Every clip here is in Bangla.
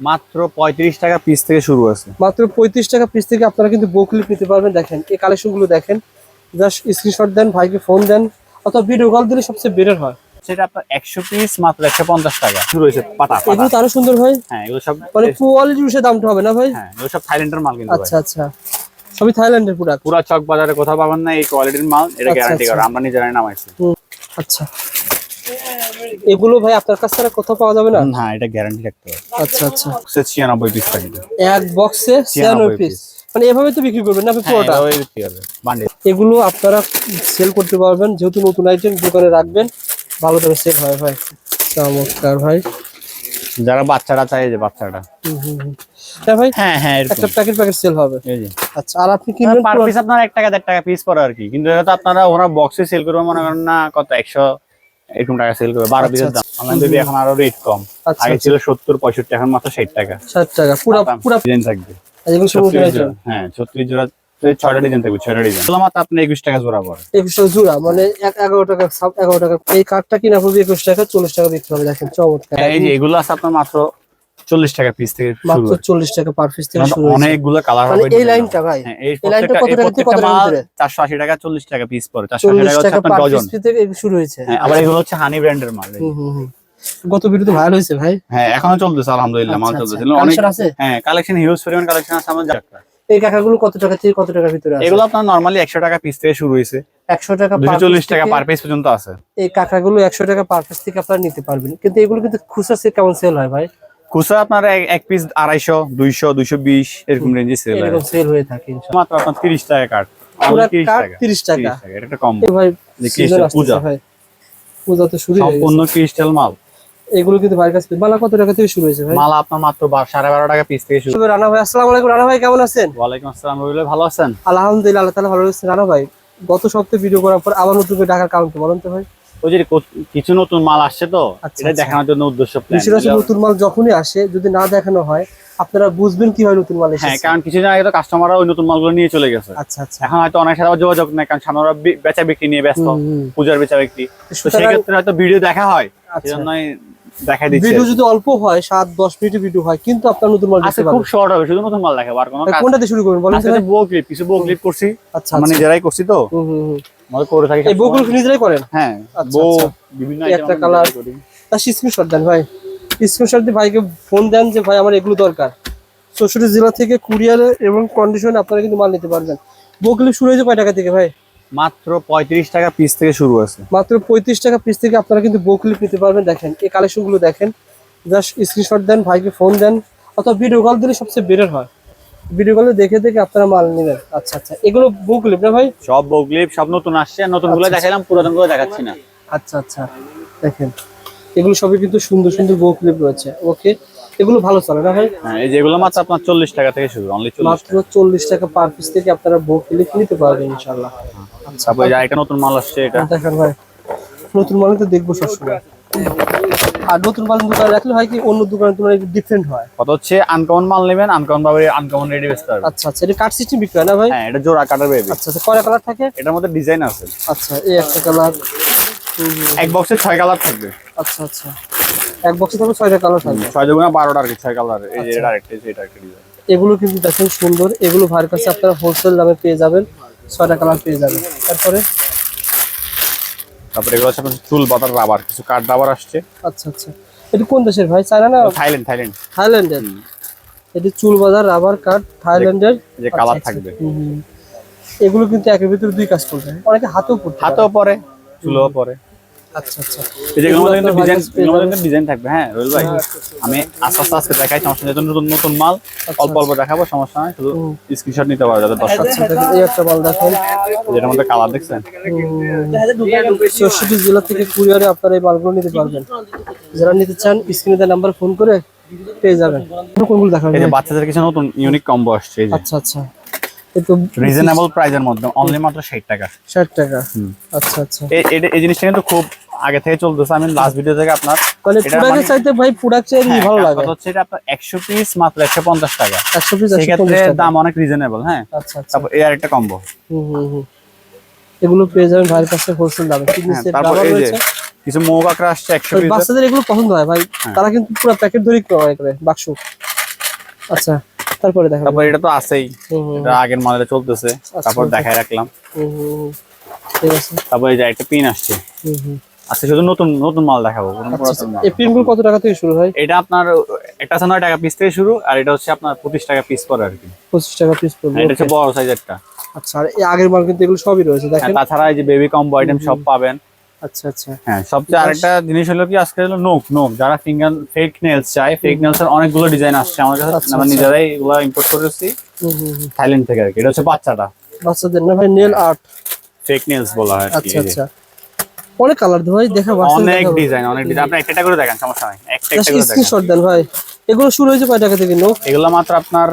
মাত্র পঁয়ত্রিশ টাকা পিস থেকে শুরু আছে মাত্র পঁয়ত্রিশ টাকা পিস থেকে আপনারা কিন্তু বউ ক্লিপ নিতে পারবেন। দেখেন এই কালেকশনগুলো দেখেন। জাস্ট স্ক্রিনশট দেন ভাইকে ফোন দেন অথবা ভিডিও কল দিলে সবচেয়ে বেটার হয়। সেটা আপনার একশো পিস মাত্র একশো পঞ্চাশ টাকা। শুরু হয়েছে এগুলো সুন্দর ভাই হ্যাঁ এগুলো সব মানে কোয়ালিটি দামটা হবে না ভাই? হ্যাঁ এগুলো সব থাইল্যান্ডের মাল কিন্তু আচ্ছা আচ্ছা। সবই থাইল্যান্ডের প্রোডাক্ট পুরো চক বাজারে কোথাও পাবেন না এই কোয়ালিটির মাল এটা আচ্ছা, গ্যারান্টি আচ্ছা। আমরা নিজেরাই নামাইছি। আচ্ছা। এগুলো ভাই আপনার কাছ থেকে কোথাও পাওয়া যাবে না? না এটা গ্যারান্টি রাখতে হবে। আচ্ছা আচ্ছা। সে ছিয়ানব্বই পিস থাকে এক বক্সে ছিয়ানব্বই পিস মানে এভাবে তো বিক্রি করবেন না আপনি হ্যাঁ পুরোটা? এভাবেই বিক্রি হবে। বান্ডিল এগুলো আপনারা সেল করতে পারবেন যেহেতু নতুন আইটেম দোকানে রাখবেন ভালো করে সেল হয় ভাই। চমৎকার ভাই। যারা বাচ্চারা চাই যে বাচ্চাটা। হ্যাঁ ভাই হ্যাঁ হ্যাঁ একটা প্যাকেট প্যাকেট সেল হবে। এই যে। আচ্ছা আর আপনি কিনবেন পার পিস আপনার এক টাকা দেড় টাকা পিস পড়ে আর কি। কিন্তু এটা তো আপনারা ওরা বক্সে সেল করবে মনে করেন না কত একশো এরকম টাকা সেল করবে। বারো পিসের দাম। অনলাইন যদি এখন আরও রেট কম। আচ্ছা, আগে আচ্ছা। ছিল সত্তর পঁয়ষট্টি এখন মাত্র ষাট টাকা। ষাট টাকা। পুরো পুরো ডিজাইন থাকবে। হ্যাঁ ছত্রিশ জোড়া ছয়টা ডিজাইন থাকবে ছয়টা ডিজাইন মাত্র আপনি একুশ টাকা জোড়া পড়ে। একুশ টাকা জোড়া মানে এগারো টাকা এগারো টাকা। এই কার্ডটা কিনা পড়বে একুশ টাকা চল্লিশ টাকা বিক্রি হবে। দেখেন চমৎকার। এই যে এগুলো আছে আপনার মাত্র চল্লিশ টাকা পিস থেকে শুরু মাত্র চল্লিশ টাকা পার পিস থেকে শুরু হয়েছে। অনেকগুলো কালার মানে হবে এই লাইনটা ভাই হ্যাঁ, এই লাইনটা কত টাকা থেকে কত? চারশো আশি টাকা চল্লিশ টাকা পিস পড়ে। চারশো আশি টাকা হচ্ছে আপনার ডজন থেকে শুরু হয়েছে। হ্যাঁ আবার এগুলো হচ্ছে হানি ব্র্যান্ডের মাল। গত ভাইরাল হয়েছে ভাই। হ্যাঁ এখনও চলতেছে আলহামদুলিল্লাহ মাল আচ্ছা, চলতেছে। আচ্ছা। অনেক হ্যাঁ কালেকশন হিউজ পরিমাণ কালেকশন আছে আমার জায়গা এই কাকাগুলো কত টাকা থেকে কত টাকার ভিতরে আছে? এগুলো আপনার নরমালি একশো টাকা পিস থেকে শুরু হয়েছে। একশো টাকা দুশো per চল্লিশ piece টাকা পার পিস পর্যন্ত আছে। এই কাকাগুলো টাকা পার পিস থেকে আপনারা নিতে পারবেন। কিন্তু এগুলো কিন্তু খুচরা কেমন সেল হয় ভাই? খুচরা আপনার এক- পিস আড়াইশো দুইশো দুইশো বিশ এরকম রেঞ্জে সেল সেল হয়ে। থাকে মাত্র আপনার তিরিশ টাকা তিরিশ কাঠ টাকা। 30 টাকা। 30 টাকা এটা একটা কম এই ভাই যে season crystal আসতেছে পূজা। পূজা তো শুরু সম্পূর্ণ ক্রিস্টাল মাল। এগুলো কিন্তু ভাইয়ের কাছে মালা কত টাকা থেকে শুরু হয়েছে ভাই? মাল আপনার মাত্র সাড়ে বারো টাকা পিস থেকে শুরু। রানা ভাই আসসালামু আলাইকুম রানা ভাই কেমন আছেন? ওয়ালাইকুম আসসালাম ভালো আছেন? আলহামদুলিল্লাহ আল্লাহ ভালো রয়েছে। রানা ভাই গত সপ্তাহে ভিডিও করার পর আবার নতুন করে ঢাকার কারণ বলেন তো ভাই। ওই যে কিছু নতুন মাল আসছে তো আচ্ছা, এটা আচ্ছা। দেখানোর জন্য উদ্দেশ্য নতুন মাল যখনই আসে যদি না দেখানো হয় আপনারা বুঝবেন কি হয় নতুন মাল হ্যাঁ কারণ কিছুদিন আগে তো কাস্টমাররা ওই নতুন মালগুলো নিয়ে চলে গেছে। আচ্ছা আচ্ছা। এখন হয়তো অনেক সাথে যোগাযোগ নেই কারণ সামনে বেচা বিক্রি নিয়ে ব্যস্ত। পূজার বেচা বিক্রি। তো সেক্ষেত্রে হয়তো ভিডিও দেখা হয়। সেজন্যই দেখা দিচ্ছে। ভিডিও যদি অল্প হয় মিনিটের ভিডিও হয় কিন্তু আপনার নতুন মাল খুব শর্ট হবে শুধু নতুন মাল দেখাবো আর কোনো কোনটা দিয়ে শুরু করবেন বলেন তো? আজকে বউ ক্লিপ কিছু বউ ক্লিপ করছি আচ্ছা আচ্ছা। নিজেরাই করছি তো। হুম, হুম, হুম। করে থাকি এই বউগুলো নিজেরাই করেন? হ্যাঁ আচ্ছা, বউ আচ্ছা। বিভিন্ন একটা আমরা করি। তার স্ক্রিনশট দেন ভাই। স্ক্রিনশট দিয়ে ভাইকে ফোন দেন যে ভাই আমার এগুলো দরকার। চৌষট্টি জেলা থেকে কুরিয়ারে এবং কন্ডিশনে আপনারা কিন্তু মাল নিতে পারবেন। বউগুলো শুরু হয়েছে কয় টাকা থেকে ভাই? মাত্র পঁয়ত্রিশ টাকা পিস থেকে শুরু আছে মাত্র পঁয়ত্রিশ টাকা পিস থেকে আপনারা কিন্তু বউ ক্লিপ নিতে পারবেন। দেখেন এই কালেকশনগুলো দেখেন। জাস্ট স্ক্রিনশট দেন ভাইকে ফোন দেন। অথবা ভিডিও কল দিলে সবচেয়ে বেটার হয়। ভিডিও কলে দেখে দেখে আপনারা মাল নেবেন। আচ্ছা আচ্ছা। এগুলো বউ ক্লিপ না ভাই? সব বউ ক্লিপ সব নতুন আসছে নতুনগুলো আচ্ছা, দেখাইলাম পুরাতনগুলো দেখাচ্ছি না। আচ্ছা আচ্ছা। দেখেন এগুলো সবই কিন্তু সুন্দর সুন্দর বউ ক্লিপ রয়েছে। ওকে এগুলো ভালো চলে না ভাই? হ্যাঁ এই যেগুলো মাত্র আপনার চল্লিশ টাকা থেকে শুরু অনলি চল্লিশ মাত্র চল্লিশ টাকা পার পিস থেকে আপনারা বউ ক্লিপ নিতে পারবেন ইনশাল্লাহ আচ্ছা তারপরে যে নতুন মাল আসছে এটা। দেখেন ভাই। নতুন মাল তো দেখব সবসময়। আর নতুন মাল দোকানে রাখলে হয় কি অন্য দোকানের তুলনায় একটু ডিফারেন্ট হয়। কত হচ্ছে? আনকমন মাল নেবেন আনকমন ভাবে আনকমন রেডি বেচতে হবে আচ্ছা আচ্ছা এটা কাট সিস্টেম বিক্রি হয় না ভাই? হ্যাঁ এটা জোড়া কাটার বেবি আচ্ছা আচ্ছা কয়টা কালার থাকে? এটার মধ্যে ডিজাইন আছে। আচ্ছা এই একটা কালার এক বক্সে ছয় কালার থাকবে। আচ্ছা আচ্ছা এক বক্সে থাকবে ছয়টা কালার থাকবে। ছয় দুগুণা বারোটা আর কি ছয় কালার এই যে আচ্ছা। এটা আরেকটা এটা একটা ডিজাইন এগুলো কিন্তু দেখেন সুন্দর এগুলো ভাইয়ের কাছে আপনারা হোলসেল দামে পেয়ে যাবেন ছয়টা কালার পেয়ে যাবেন। তারপরে? তারপরে এগুলো হচ্ছে চুল বাতার রাবার কিছু কাঠ রাবার আসছে। আচ্ছা আচ্ছা। এটা কোন দেশের ভাই? চায়না না? Thailand Thailand. থাইল্যান্ডের? এটি চুল বাজার রাবার কাঠ থাইল্যান্ডের? যে কালার আচ্ছা, থাকবে। এগুলো কিন্তু একের ভিতরে দুই কাজ করবে। অনেকে হাতেও পড়ে। হাতেও পরে। চুলও পরে আচ্ছা আচ্ছা। এই যে এগুলোর কিন্তু ডিজাইন আপনার কিন্তু ডিজাইন থাকবে হ্যাঁ রোহিত ভাই। আমি আস্তে আস্তে আজকে দেখাই সমস্যা নেই নতুন নতুন মাল। অল্প অল্প দেখাবো সমস্যা নাই শুধু স্ক্রিনশট নিতে পারো যাতে দর্শক আচ্ছা এই একটা মাল দেখেন। যেটার মধ্যে কালার দেখছেন? চৌষট্টি জেলা থেকে কুরিয়ারে আপনারা এই মালগুলো নিতে পারবেন। যারা নিতে চান স্ক্রিনে দেওয়া নাম্বার ফোন করে পেয়ে যাবেন। কোনগুলো দেখাবেন? এই যে বাচ্চাদের কিছু নতুন ইউনিক কম্বো আসছে এই যে। আচ্ছা আচ্ছা। রিজনেবল প্রাইজের মধ্যে অনলি মাত্র ষাট টাকা। ষাট টাকা। আচ্ছা আচ্ছা। এই জিনিসটা কিন্তু খুব আগে থেকে চলতেছে। আমি লাস্ট ভিডিও থেকে আপনার মানে চাইতে ভাই হ্যাঁ, ভালো লাগে। কথা হচ্ছে এটা আপনার একশো পিস মাত্র একশো পঞ্চাশ টাকা। একশো পিস একশো সেক্ষেত্রে দাম অনেক রিজনেবল হ্যাঁ। আচ্ছা আচ্ছা। তারপর আরেকটা কম্বো হুম হুম হুম। এগুলো পেয়ে যাবেন ভাইয়ের কাছে হোলসেল দামে। কিডনি হ্যাঁ সেট তারপর এই যে কিছু মৌ কাঁকড়া আসছে একশো ওই পিস বাচ্চাদের এগুলো পছন্দ হয় ভাই। হ্যাঁ। তারা কিন্তু পুরো প্যাকেট ধরে ক্রয় করে বাক্স। আচ্ছা তারপরে তারপর এটা তো আছেই। এটা আগের মালে চলতেছে। তারপর আচ্ছা। রাখলাম। হুম, হুম, হুম। ঠিক আছে। তারপর এই যে একটা পিন আসছে। হুম হুম। আজকে শুধু নতুন নতুন মাল দেখাবো আচ্ছা পুরাতন এই কত টাকা থেকে শুরু হয়? এটা আপনার একটা আছে নয় টাকা পিস থেকে শুরু আর এটা হচ্ছে আপনার পঁচিশ টাকা পিস পরে আর কি। পঁচিশ টাকা পিস পড়বে এটা হচ্ছে বড় সাইজেরটা আচ্ছা আর এই আগের মাল কিন্তু এগুলো সবই রয়েছে দেখেন। তাছাড়া এই যে বেবি কম্বো আইটেম সব পাবেন। আচ্ছা আচ্ছা। হ্যাঁ সবচেয়ে আরেকটা জিনিস হলো কি আজকে হলো নোক নোক যারা ফিঙ্গার ফেক নেলস চায় ফেক নেলস এর অনেকগুলো ডিজাইন আসছে আমার কাছে আচ্ছা, আমরা আচ্ছা। নিজেরাই এগুলো ইম্পোর্ট করেছি। থাইল্যান্ড থেকে আর কি এটা হচ্ছে বাচ্চাটা। বাচ্চাদের না ভাই নেল আর্ট ফেক নেলস বলা হয় আচ্ছা আচ্ছা। অনেক কালার ভাই দেখা বাচ্চা অনেক ডিজাইন অনেক ডিজাইন আপনি একটা করে দেখেন সমস্যা নাই। একটা একটা করে দেখেন। স্ক্রিনশট দেন ভাই। এগুলো শুরু হয়েছে কয় টাকা থেকে নো এগুলো মাত্র আপনার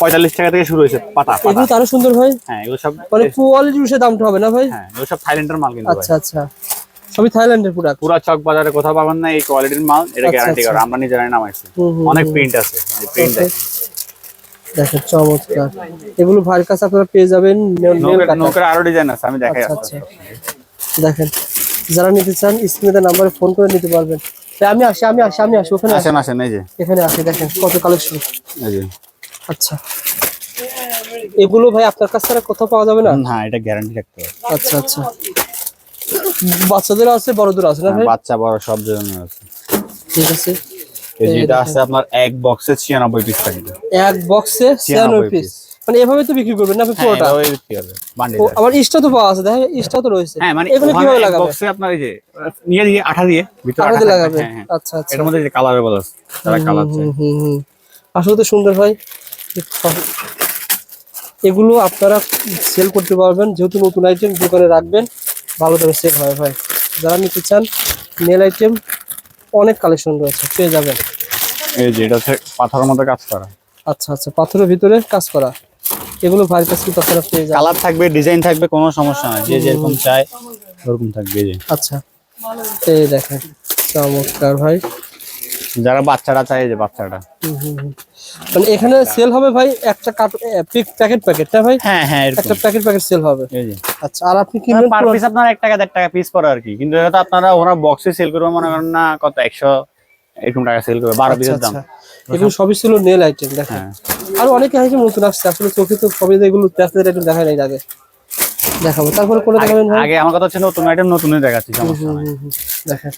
পঁয়তাল্লিশ টাকা থেকে শুরু হয়েছে পাতা পাতা। এগুলো তো আরও সুন্দর ভাই। হ্যাঁ এগুলো সব মানে কোয়ালিটি বিষয়ে দামটা হবে না ভাই? হ্যাঁ এগুলো সব থাইল্যান্ডের মাল কিন্তু আচ্ছা আচ্ছা। সবই থাইল্যান্ডের প্রোডাক্ট পুরা চক বাজারে কোথাও পাবেন না এই কোয়ালিটির মাল এটা আচ্ছা, গ্যারান্টি আচ্ছা। করে। আমরা নিজেরাই নামাইছি। অনেক। প্রিন্ট আছে প্রিন্ট. দেখেন চমৎকার। এগুলো ভাইয়ের কাছে আপনারা পেয়ে যাবেন নৌকের আরও ডিজাইন আছে আমি দেখাই আচ্ছা আচ্ছা। দেখেন। যারা নিতে চান স্ক্রিনে নাম্বারে ফোন করে নিতে পারবেন। আমি আসি আমি আসি আমি আসি ওখানে আসেন আসেন এই যে। এখানে আসি দেখেন কত কালেকশন এই যে। আচ্ছা। এগুলো ভাই আপনার কাছ থেকে কোথাও পাওয়া যাবে না? হ্যাঁ এটা গ্যারান্টি রাখতে হবে। আচ্ছা আচ্ছা। বাচ্চাদের আছে বড়দের আছে না ভাই? বাচ্চা বড় সব ধরনের আছে। ঠিক আছে। এই যে এটা আছে আপনার এক বক্সে ছিয়ানব্বই পিস থাকবে এক বক্সে ছিয়ানব্বই পিস মানে এভাবে তো বিক্রি করবেন না আপনি হ্যাঁ পুরোটা? বিক্রি হবে। আবার ইস্টা তো পাওয়া আছে দেখেন ইস্টা তো রয়েছে। হ্যাঁ মানে এগুলো কীভাবে এক লাগাবে বক্সে আপনার এই যে নিয়ে দিয়ে আঠা দিয়ে ভিতরে আঠা লাগাবে হ্যাঁ হ্যাঁ। আচ্ছা আচ্ছা। এটার মধ্যে যে কালারেবল আছে তারা কালার চাই হুম, হুম, হুম। আসলে তো সুন্দর হয়। এগুলো আপনারা সেল করতে পারবেন যেহেতু নতুন আইটেম দোকানে রাখবেন ভালো দামে সেল হয় ভাই। যারা নিতে চান নেল আইটেম অনেক কালেকশন রয়েছে পেয়ে যাবেন। এই যে এটা পাথরের মধ্যে কাজ করা। আচ্ছা আচ্ছা পাথরের ভিতরে কাজ করা। এগুলো ভাইয়ের কাছে আপনারা পেয়ে যাবেন? কালার থাকবে ডিজাইন থাকবে কোনো সমস্যা নাই। যে যেরকম চায় ওরকম থাকবে যে। আচ্ছা। এই দেখেন চমৎকার ভাই। যারা বাচ্চারা চায় এই যে বাচ্চাটা। মানে এখানে সেল হবে ভাই একটা কাট প্যাকেট প্যাকেট না ভাই? হ্যাঁ হ্যাঁ একটা প্যাকেট প্যাকেট সেল হবে। আচ্ছা আর আপনি কিনবেন পার পিস আপনার এক টাকা দেড় টাকা পিস পড়ে আর কি। কিন্তু এটা তো আপনারা ওরা বক্সে সেল করবে মনে করেন না কত একশো এরকম টাকা সেল করবে বারো আচ্ছা পিসের দাম। আচ্ছা। এগুলো সবই ছিল নেল আইটেম দেখেন আর অনেকে আইটেম নতুন আসছে আসলে চোখে তো সবই এগুলো আইটেম দেখা নাই আগে। দেখাবো। তারপরে করে দেখাবেন আগে আমার কথা হচ্ছে নতুন আইটেম নতুনই দেখাচ্ছি সমস্যা নাই। দেখেন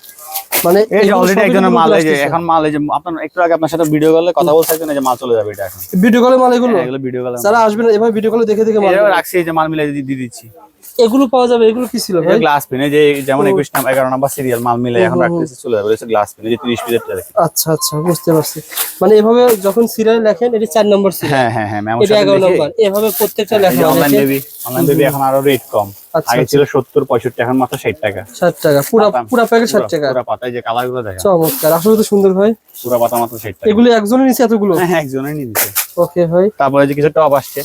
মানে এই যে অলরেডি একজনের মাল এই যে এখন মাল এই যে আপনার একটু আগে আপনার সাথে ভিডিও কলে কথা একজন এই যে মাল চলে যাবে এটা এখন। ভিডিও কলে মাল এগুলো? এগুলো ভিডিও কলে যারা আসবেন এভাবে ভিডিও কলে দেখে দেখে মাল রাখছি এই যে মাল মিলে দিয়ে দিচ্ছি। এগুলো পাওয়া যাবে এগুলো কি ছিল ভাই? গ্লাস পেনে যে যেমন একুশ নাম এগারো নাম্বার সিরিয়াল মাল মিলে এখন রাখতেছে চলে যাবে। এটা গ্লাস পেন যে তিরিশ পিসের আচ্ছা আচ্ছা বুঝতে পারছি। মানে এভাবে যখন সিরিয়াল লেখেন এটা 4 নম্বর সিরিয়াল হ্যাঁ হ্যাঁ হ্যাঁ ম্যাম এটা এগারো নম্বর। এভাবে প্রত্যেকটা লেখা অনলাইন বেবি অনলাইন বেবি এখন আরও রেট কম। আগে ছিল সত্তর পঁয়ষট্টি এখন মাত্র ষাট টাকা। ষাট টাকা। পুরা পুরা প্যাকেট ষাট টাকা। পুরা পাতায় যে কালারগুলো দেখা চমৎকার। আসলে তো সুন্দর ভাই। পুরা পাতা মাত্র ষাট টাকা। এগুলো একজনের নিচে এতগুলো? হ্যাঁ একজনের নিয়ে ওকে ভাই। তারপরে যে কিছু টপ আসছে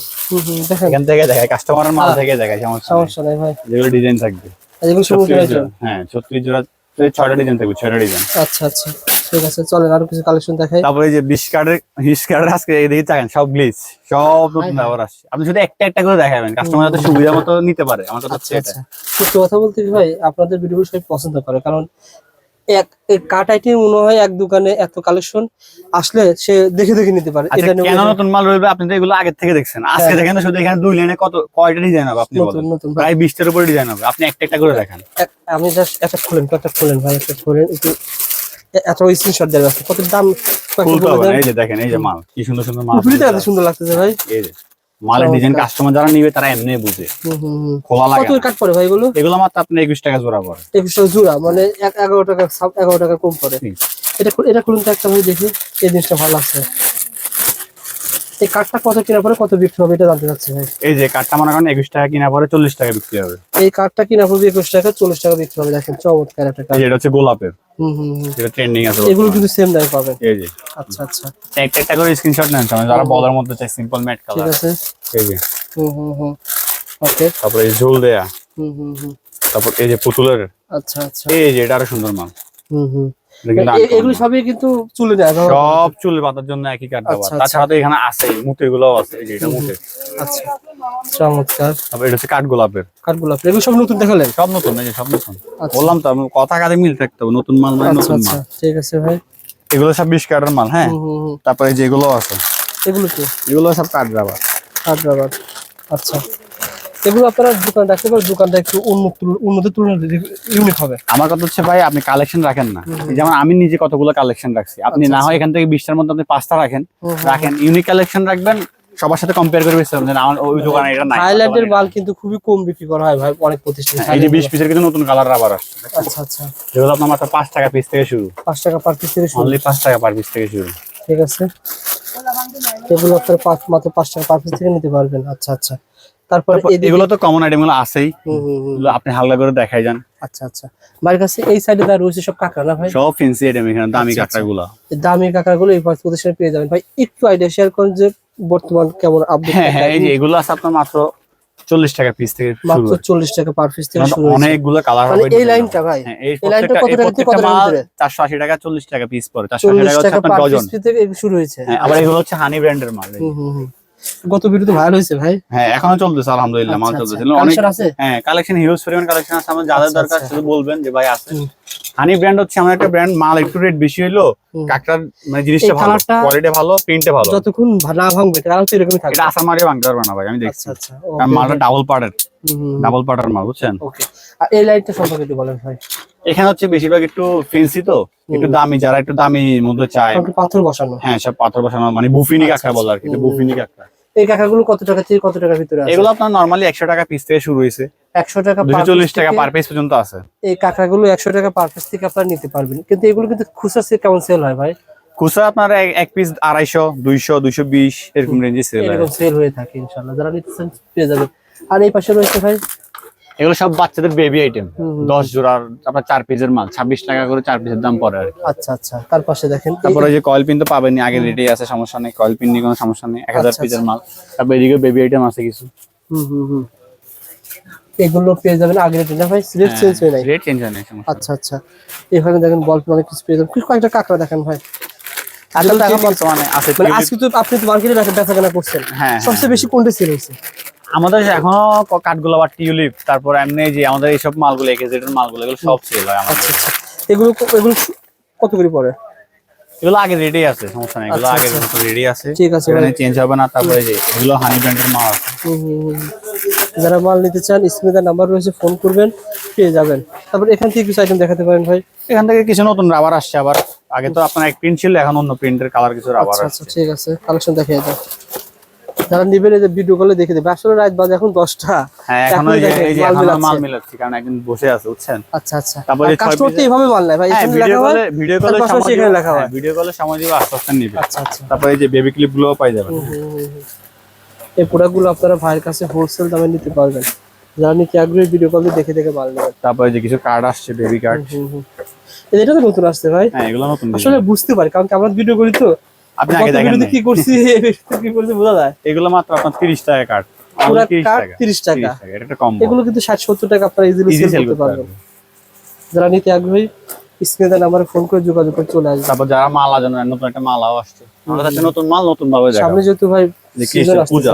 এখান থেকে দেখায় কাস্টমারের মাল থেকে দেখায় সমস্যা সমস্যা নাই ভাই। যেগুলো ডিজাইন থাকবে। এগুলো হ্যাঁ ছত্রিশ জোড়া ছয়টা ডিজাইন থাকবে ছয়টা ডিজাইন আচ্ছা আচ্ছা। ঠিক আছে চলেন আরও কিছু কালেকশন দেখাই। তারপরে এই যে বিশ কার্ডের হিস কার্ডের আজকে এদিকে সব গ্লিচ সব নতুন ব্যবহার আসছে। আপনি শুধু একটা একটা করে দেখাবেন কাস্টমার যাতে সুবিধা মতো নিতে পারে আমার কথা হচ্ছে আচ্ছা এটা আচ্ছা। সত্যি কথা বলতে ভাই আপনাদের ভিডিওগুলো সবাই পছন্দ করে কারণ এক কাট আইটেম মনে হয় এক দোকানে এত কালেকশন আসলে সে দেখে দেখে নিতে পারে আচ্ছা এটা কেন নতুন মাল রইবে? আপনি তো এগুলো আগের থেকে দেখছেন। আজকে দেখেন শুধু এখানে দুই লাইনে কত কয়টা ডিজাইন হবে আপনি নতুন নতুন প্রায় বিশটার উপরে ডিজাইন হবে। আপনি একটা একটা করে দেখেন। আমি জাস্ট একটা খোলেন কয়েকটা খোলেন ভাই একটা খোলেন একটু এত স্ক্রিনশট দেওয়া আছে কত দাম। এই যে দেখেন এই যে মাল কি সুন্দর সুন্দর মাল এত সুন্দর লাগতেছে ভাই। এই যে মালের ডিজাইন কাস্টমার যারা নিবে তারা এমনি বুঝে। খোলা লাগে কত কাট পড়ে ভাই এগুলো এগুলো মাত্র আপনি একুশ টাকা জোড়া পড়ে। একুশ টাকা জোড়া মানে এক এগারো টাকা সাব এগারো টাকা কম পড়ে। এটা এটা খুলুন তো একটা ভাই দেখি এই জিনিসটা ভালো লাগছে। এই কাঠটা কত কেনার পরে কত বিক্রি হবে এটা জানতে চাচ্ছি ভাই। এই যে কাঠটা মনে করেন একুশ টাকা কিনা পরে চল্লিশ টাকা বিক্রি হবে। এই কাঠটা কিনা পড়বে একুশ টাকা চল্লিশ টাকা বিক্রি হবে দেখেন চমৎকার একটা কাঠ এটা হচ্ছে গোলাপের। হুম হুম ট্রেন্ডিং আছে এগুলো কিন্তু সেম দামে পাবেন। এই যে। আচ্ছা আচ্ছা। একটা একটা করে স্ক্রিনশট নেন সবাই যারা বলার মধ্যে চাই সিম্পল ম্যাট ঠিক কালার আছে। এই যে। হুম হুম হুম। ওকে। তারপরে এই ঝোল দেয়া। হুম হুম হুম। তারপর এই যে পুতুলের। আচ্ছা আচ্ছা। এই যে এটা আরও সুন্দর মাল। হুম হুম। এগুলো সবই কিন্তু চুলে করা। সব চুল পাতার জন্য একই কাঠ দেওয়া আচ্ছা, তাছাড়া তো এখানে আছে আছে এই যে এটা মুটে। আচ্ছা চমৎকার। তারপর এটা হচ্ছে কাঠ গোলাপের কাঠগুলো আপনি এগুলো সব নতুন দেখালেন? সব নতুন এই যে সব নতুন। আচ্ছা। বললাম তো আমি কথা কাজে মিল থাকতে হবে নতুন মাল মানে আচ্ছা নতুন আচ্ছা মাল। ঠিক আছে ভাই। এগুলো সব বিশ কার্ডের মাল হ্যাঁ। তারপরে যেগুলো আছে এগুলো কি? এগুলো সব কাঠ রাবার হাত রাবার আচ্ছা। এগুলো আপনারা দোকানে রাখতে পারেন দোকানটা একটু উন্নত উন্নত তুলনায় ইউনিক হবে। আমার কথা হচ্ছে ভাই আপনি কালেকশন রাখেন না। যেমন আমি নিজে কতগুলো কালেকশন রাখছি। আপনি আচ্ছা, না হয় এখান থেকে বিশটার মধ্যে আপনি পাঁচটা রাখেন। রাখেন ইউনিক কালেকশন রাখবেন সবার সাথে কম্পেয়ার করে পারবেন। আমার ওই দোকানে এটা নাই। থাইল্যান্ডের মাল কিন্তু খুবই কম বিক্রি করা হয় ভাই অনেক প্রতিষ্ঠান। হ্যাঁ, এই যে বিশ পিসের কিন্তু নতুন কালার রাবার আসছে। আচ্ছা আচ্ছা। যেগুলো আপনার মাত্র পাঁচ টাকা পিস থেকে শুরু। পাঁচ টাকা পার পিস থেকে শুরু। অনলি পাঁচ টাকা পার পিস থেকে শুরু। ঠিক আছে। এগুলো আপনারা পাঁচ মাত্র পাঁচ টাকা পার পিস থেকে নিতে পারবেন। আচ্ছা আচ্ছা। তারপরে এগুলো তো কমন আইটেমগুলো আছেই। আপনি হালকা করে দেখাই যান। আচ্ছা আচ্ছা। বাড়ির কাছে এই সাইডে যা রয়েছে সব কাঁকড়া না ভাই? সব ফেন্সি আইটেম এখানে দামি আচ্ছা, আচ্ছা। কাঁকড়া গুলো দামি কাঁকড়াগুলো এই পাঁচ প্রতিষ্ঠানে পেয়ে যাবেন। ভাই একটু আইডিয়া শেয়ার করেন যে বর্তমান কেমন আপডেট হ্যাঁ হ্যাঁ এই যে এগুলো আছে আপনার মাত্র চল্লিশ টাকা পিস থেকে মাত্র চল্লিশ টাকা পার পিস থেকে শুরু অনেকগুলো কালার মানে হবে এই লাইনটা ভাই হ্যাঁ, এই লাইনটা কত টাকা থেকে কত মাল ভিতরে? 480 টাকা 40 টাকা পিস পড়ে 480 চল্লিশ টাকা হচ্ছে আপনার ডজন পিস থেকে শুরু হয়েছে। হ্যাঁ আবার এগুলো হচ্ছে হানি ব্র্যান্ডের মাল হুম, হুম, হুম। গত ভিডিও তো ভাইরাল হয়েছে ভাই হ্যাঁ এখনও চলতেছে আলহামদুলিল্লাহ মাল আচ্ছা, চলতেছে আচ্ছা। অনেক Collection আছে? হ্যাঁ কালেকশন হিউজ পরিমাণ কালেকশন আছে আমার যাদের আচ্ছা, দরকার সেটা শুধু বলবেন যে ভাই আছে। হানি ব্র্যান্ড হচ্ছে আমার একটা ব্র্যান্ড মাল একটু রেট বেশি হইল হুম। কাকটার মানে জিনিসটা ভালো কোয়ালিটি ভালো প্রিন্টে ভালো। যতক্ষণ ভা- না ভাঙবে তাহলে তো এরকমই থাকবে। এটা আসার মারিয়ে ভাঙতে পারবে না ভাই আমি দেখছি। আচ্ছা আচ্ছা মালটা ডাবল পার্টের ডাবল পার্টের মাল বুঝছেন? ওকে আর এই লাইটটা সম্পর্কে একটু বলেন ভাই। এখানে হচ্ছে বেশিরভাগ একটু ফেন্সি তো একটু দামি যারা একটু দামি মধ্যে চায়। পাথর বসানো? হ্যাঁ সব পাথর বসানো মানে বুফিনি আচ্ছা, কাঁকড়া বলে আর কি বুফিনি কাঁকড়া। এই কাকাগুলো কত টাকা থেকে কত টাকার ভিতরে আছে? এগুলো আপনার নরমালি একশো টাকা পিস থেকে শুরু হয়েছে। একশো টাকা চল্লিশ টাকা পার পিস পর্যন্ত আছে। এই কাকাগুলো একশো টাকা পার পিস থেকে আপনারা নিতে পারবেন। কিন্তু এগুলো কিন্তু খুচরা কেমন সেল হয় ভাই? খুচরা আপনার এক- এক পিস আড়াইশো দুইশো দুইশো বিশ এরকম রেঞ্জে সেল এরকম সেল হয়ে থাকে ইনশাল্লাহ যারা নিতে চান পেয়ে যাবেন। আর এই পাশে রয়েছে ভাই? এগুলো সব বাচ্চাদের বেবি আইটেম। দশ জোড়ার আপনার চার পিসের মাল। ছাব্বিশ টাকা করে চার পিসের দাম পড়ে আর কি। আচ্ছা আচ্ছা। তার পাশে দেখেন। তারপরে যে কয়েল পিন তো পাবেনই আগে রেটেই আছে সমস্যা নেই। কয়েল পিন নিয়ে কোনো সমস্যা নেই। এক হাজার আচ্ছা, পিসের মাল। তারপর এদিকে বেবি আইটেম আছে কিছু। হুম হুম হুম। এগুলো পেয়ে যাবেন। আগের না ভাই রেট চেঞ্জ হয়ে নাই। রেট চেঞ্জ হয় না আচ্ছা আচ্ছা। এখানে দেখেন বল অনেক কিছু পেয়ে যাবেন। কয়েকটা কাঁকড়া দেখেন ভাই। মানে আজকে তো আপনি তো মার্কেটে বেচা কেনা করছেন। হ্যাঁ সবচেয়ে বেশি কোনটা সেল হয়েছে? আমাদের এখনও কাঠগুলো বা টিউলিপ তারপর এমনি যে আমাদের এইসব মালগুলো একেজেড এর মালগুলো এগুলো সব সেল হয় আচ্ছা আচ্ছা। এগুলো এগুলো কত করে পড়ে? এগুলো আগে রেডি আছে সমস্যা নেই এগুলো আচ্ছা, আগে আচ্ছা। রেডি আছে। ঠিক আছে এখানে চেঞ্জ হবে না তারপরে যে এগুলো হানি ব্র্যান্ডের মাল আছে। যারা মাল নিতে চান স্মিতার নাম্বার রয়েছে ফোন করবেন পেয়ে যাবেন। তারপর এখান থেকে কিছু আইটেম দেখাতে পারেন ভাই। এখান থেকে কিছু নতুন রাবার আসছে আবার। আগে তো আপনার এক প্রিন্ট ছিল এখন অন্য প্রিন্টের কালার কিছু রাবার আচ্ছা আচ্ছা ঠিক আছে কালেকশন দেখিয়ে দাও যারা নিবেন এই যে ভিডিও কলে দেখে দেবে। আসলে রাত বাজে এখন দশটা। হ্যাঁ এখন মাল মিলাচ্ছি। কারণ একদিন বসে আছে বুঝছেন? আচ্ছা আচ্ছা। তারপরে কাস্টমার তো এইভাবে মাল ভাই হ্যাঁ ভিডিও হয় কলে ভিডিও কলে পাশাপাশি এখানে লেখা হয়। ভিডিও কলে সময় দিব আস্তে আস্তে নিবে। আচ্ছা আচ্ছা। তারপরে এই যে বেবি ক্লিপগুলো পাই যাবেন। এই প্রোডাক্টগুলো আপনারা ভাইয়ের কাছে হোলসেল দামে নিতে পারবেন। যারা নিতে আগ্রহী ভিডিও কলে দেখে দেখে মাল নেবেন। তারপরে যে কিছু কার্ড আসছে বেবি কার্ড। এটা তো নতুন আসছে ভাই। হ্যাঁ এগুলো নতুন আসলে বুঝতে পারি কারণ কি আমরা ভিডিও করি তো আপনি আগে দেখেন কি করছি? কি করছি বোঝা যায়? এগুলো মাত্র আপনার 30 টাকা কার্ড 30 টাকা। 30 টাকা। 30 টাকা এটা একটা কম এগুলো কিন্তু ষাট সত্তর টাকা আপনারা ইজিলি সেল সেল করতে করতে পারবেন। যারা নিতে আগ্রহী স্ক্রিনে নাম্বারে ফোন করে যোগাযোগ করে চলে আসবে তারপর যারা মাল আজন নতুন একটা মালাও আসছে। আমাদের কাছে নতুন মাল নতুন ভাবে দেখা সামনে যেহেতু ভাই পূজা।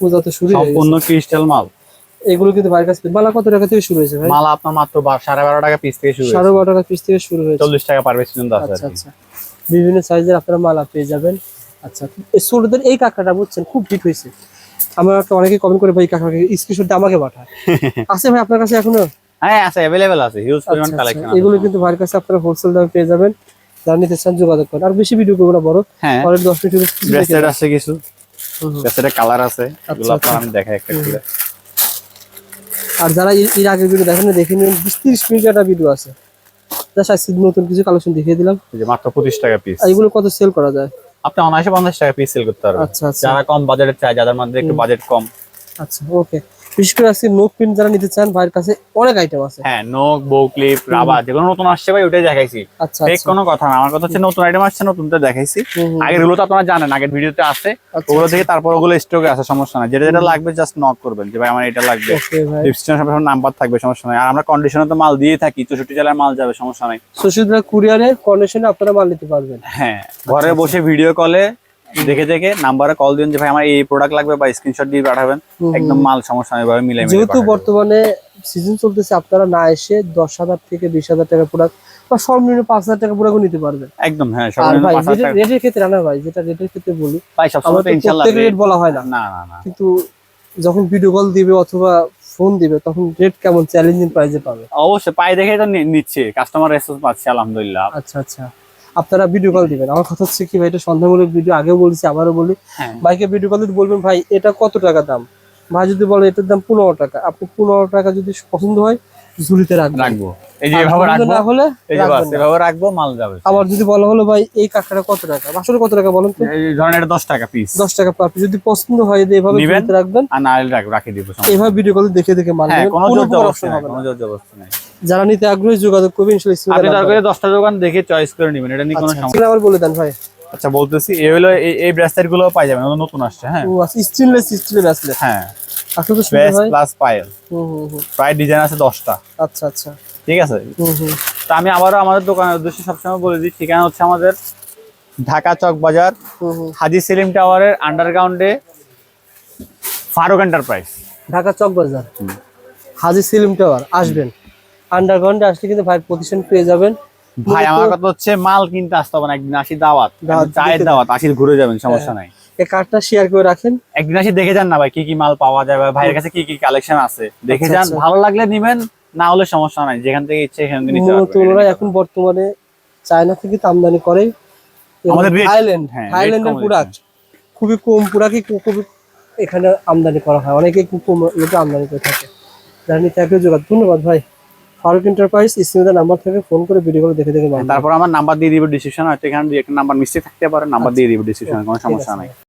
পূজা তো শুরু সম্পূর্ণ ক্রিস্টাল মাল। এগুলো কিন্তু ভাইয়ের কাছে মালা কত টাকা থেকে শুরু হয়েছে ভাই? মাল আপনার মাত্র বা- সাড়ে বারো টাকা পিস থেকে শুরু সাড়ে বারো টাকা পিস থেকে শুরু হয়েছে। চল্লিশ টাকা পার পিস পর্যন্ত আছে আচ্ছা আচ্ছা। বিভিন্ন সাইজের আপনারা মালা পেয়ে যাবেন। আচ্ছা ছোটদের এই কাঁকড়াটা বুঝছেন খুব হিট হয়েছে। আমার একটা অনেকে কমেন্ট করে ভাই কাঁকড়াকে স্ক্রিনশট আমাকে পাঠায় আছে ভাই আপনার কাছে এখনও? হ্যাঁ আছে অ্যাভেলেবেল আছে হিউজ পরিমাণ আচ্ছা, কালেকশন আচ্ছা। এগুলো কিন্তু ভাইয়ের কাছে আপনারা হোলসেল দামে পেয়ে যাবেন। যারা নিতে চান যোগাযোগ করেন। আর বেশি ভিডিও করব না বড়। হ্যাঁ। পরের দশ মিনিট ব্রেসলেট আছে কিছু। কালার আছে এগুলো আচ্ছা। আপনার আমি দেখাই একটা করে আর যারা এর আগের ভিডিও দেখেন দেখে নিন বিশ তিরিশ মিনিট একটা ভিডিও আছে। জাস্ট আজকে নতুন কিছু কালেকশন দেখিয়ে দিলাম। যে মাত্র পঁচিশ টাকা পিস এগুলো কত সেল করা যায়? আপনি অনায়াসে পঞ্চাশ টাকা পিস সেল করতে পারবেন। আচ্ছা আচ্ছা। যারা কম বাজেটের চায় যাদের মধ্যে একটু বাজেট কম। আচ্ছা ওকে বিশেষ করে আজকে নোট প্রিন্ট যারা নিতে চান ভাইয়ের কাছে অনেক আইটেম আছে। হ্যাঁ নখ বউ ক্লিপ রাবার যেগুলো নতুন আসছে ভাই ওটাই দেখাইছি। আচ্ছা ফেক আচ্ছা। কোনো কথা না। আমার কথা হচ্ছে নতুন আইটেম আসছে নতুনটা দেখাইছি। হুম, হুম। আগেরগুলো তো আপনারা জানেন আগের ভিডিওতে আছে। আচ্ছা, ওগুলো থেকে তারপর ওগুলো স্টকে আছে সমস্যা নাই। যেটা যেটা লাগবে জাস্ট নক করবেন যে ভাই আমার এটা লাগবে। সব নাম্বার থাকবে সমস্যা নাই। আর আমরা কন্ডিশনে তো মাল দিয়ে থাকি চৌষট্টি জেলার মাল যাবে সমস্যা নাই। সুশীলরা কুরিয়ারে কন্ডিশনে আপনারা মাল নিতে পারবেন। হ্যাঁ ঘরে বসে ভিডিও কলে দেখে দেখে নাম্বারে কল দিন যে ভাই আমার এই প্রোডাক্ট লাগবে বা স্ক্রিনশট দিয়ে পাঠাবেন। একদম মাল সমস্যা নেই ভাবে মিলে যেহেতু বর্তমানে সিজন চলতেছে আপনারা না এসে দশ হাজার থেকে বিশ হাজার টাকা প্রোডাক্ট বা সর্বনিম্ন পাঁচ হাজার টাকা পুরো নিতে পারবেন। একদম হ্যাঁ। রেটের ক্ষেত্রে আনা ভাই যেটা রেটের ক্ষেত্রে বলি ভাই সবসময় রেট বলা হয় না। না না না। কিন্তু যখন ভিডিও কল দিবে অথবা ফোন দিবে তখন রেট কেমন চ্যালেঞ্জিং প্রাইসে পাবে। অবশ্যই পাই দেখে তো নিচ্ছে কাস্টমার রেসপন্স পাচ্ছে আলহামদুলিল্লাহ। আচ্ছা আচ্ছা। আপনারা ভিডিও কল দিবেন। আমার কথা হচ্ছে কি ভাই এটা সন্দেহমূলক ভিডিও আগেও বলেছি আবারও বলি। হ্যাঁ। ভাইকে ভিডিও কল দিতে বলবেন ভাই এটা কত টাকা দাম? ভাই যদি বলে এটার দাম পনেরো টাকা। আপনি পনেরো টাকা যদি পছন্দ হয় রাখব। এই যে এভাবে রাখব না হলে এই যে বাস রাখবেন না। এভাবে রাখব মাল যাবে। আবার যদি বলা হলো ভাই এই কত টাকা? আসলে কত টাকা বলেন তো? এই ধরেন এটা দশ টাকা পিস টাকা পার। যদি পছন্দ হয় এভাবে? রাখবেন আর না হলে রাখি দিব এভাবে ভিডিও কল দেখে দেখে মাল হ্যাঁ নেবেন। কোনো কোনো জোর জবরদস্তি option নাই কোনো জোর জবরদস্তি নাই। যারা নিতে আগ্রহী যোগাযোগ করবেন আপনি দরকার দশটা দোকান দেখে চয়েস করে নেবেন এটা নিয়ে কোনো আচ্ছা, সমস্যা আবার বলে দেন ভাই। আচ্ছা বলতেছি এই হলো এই- ব্রেসলেটগুলো পাই যাবেন নতুন আসছে হ্যাঁ? ও আচ্ছা স্টিনলেস স্টিলের ব্যাসলেট হ্যাঁ। আসলে তো সুন্দর হয় প্লাস পায়েল হুম হুম হুম। প্রায় ডিজাইন আছে দশটা। আচ্ছা আচ্ছা। ঠিক আছে? হুম হুম। তা আমি আবারও আমাদের দোকানের উদ্দেশ্যে সবসময় বলে দিই ঠিকানা হচ্ছে আমাদের ঢাকা চক বাজার হুম হুম। হাজি সেলিম টাওয়ারের আন্ডারগ্রাউন্ডে Faruk enterprise Dhaka Chawk Bazar. Haji slim tower আসবেন। আন্ডারগ্রাউন্ডে আসলে কিন্তু ভাই প্রতিষ্ঠান পেয়ে যাবেন। ভাই আমার কথা হচ্ছে মাল কিনতে আসতে হবে না একদিন আসি দাওয়াত। চায়ের দাওয়াত আসি ঘুরে যাবেন সমস্যা নাই। এই কার্ডটা শেয়ার করে রাখেন। একদিন আসি দেখে যান না ভাই কি কি মাল পাওয়া যায় বা ভাইয়ের কাছে কি কি কালেকশন আছে। দেখে আচ্ছা, যান আচ্ছা। ভালো লাগলে নিবেন না হলে সমস্যা নাই। যেখান থেকে ইচ্ছে সেখান থেকে নিতে পারবেন। ওনারা এখন বর্তমানে চায়না থেকে তো আমদানি করে আমাদের থাইল্যান্ড হ্যাঁ, থাইল্যান্ডের প্রোডাক্ট খুবই কম প্রোডাক্টই খুবই এখানে আমদানি করা হয়। অনেকে খুব কম লোকে আমদানি করে থাকে। যারা নিতে যোগাযোগ ধন্যবাদ ভাই। ফারুক এন্টারপ্রাইজ স্ক্রিনে নাম্বার থেকে ফোন করে ভিডিও করে দেখে দেখে মাল তারপর আমার নাম্বার দিয়ে দিব ডিসক্রিপশন হয়তো এখানে একটা নাম্বার মিস্টেক থাকতে পারে নাম্বার দিয়ে দিব ডিসিশন কোনো সমস্যা নাই।